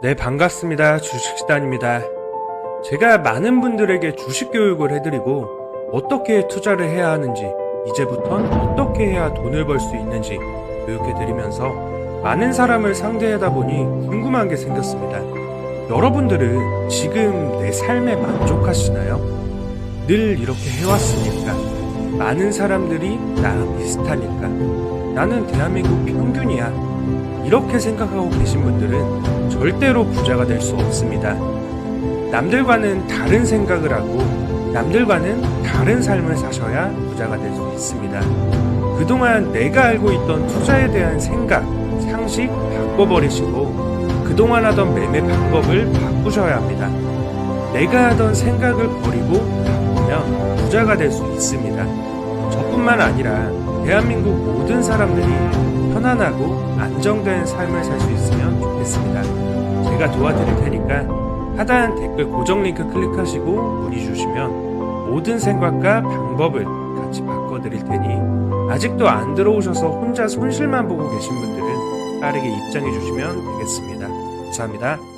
네, 반갑습니다. 주식시단입니다. 제가 많은 분들에게 주식 교육을 해드리고 어떻게 투자를 해야 하는지, 이제부턴 어떻게 해야 돈을 벌 수 있는지 교육해드리면서 많은 사람을 상대하다 보니 궁금한 게 생겼습니다. 여러분들은 지금 내 삶에 만족하시나요? 늘 이렇게 해왔으니까. 많은 사람들이 나랑 비슷하니까. 나는 대한민국 평균이야. 이렇게 생각하고 계신 분들은 절대로 부자가 될 수 없습니다. 남들과는 다른 생각을 하고 남들과는 다른 삶을 사셔야 부자가 될 수 있습니다. 그동안 내가 알고 있던 투자에 대한 생각, 상식 바꿔버리시고 그동안 하던 매매 방법을 바꾸셔야 합니다. 내가 하던 생각을 버리고 바꾸면 부자가 될 수 있습니다. 저뿐만 아니라 대한민국 모든 사람들이 편안하고 안정된 삶을 살 수 있으면 좋겠습니다. 제가 도와드릴 테니까 하단 댓글 고정 링크 클릭하시고 문의 주시면 모든 생각과 방법을 같이 바꿔드릴 테니 아직도 안 들어오셔서 혼자 손실만 보고 계신 분들은 빠르게 입장해 주시면 되겠습니다. 감사합니다.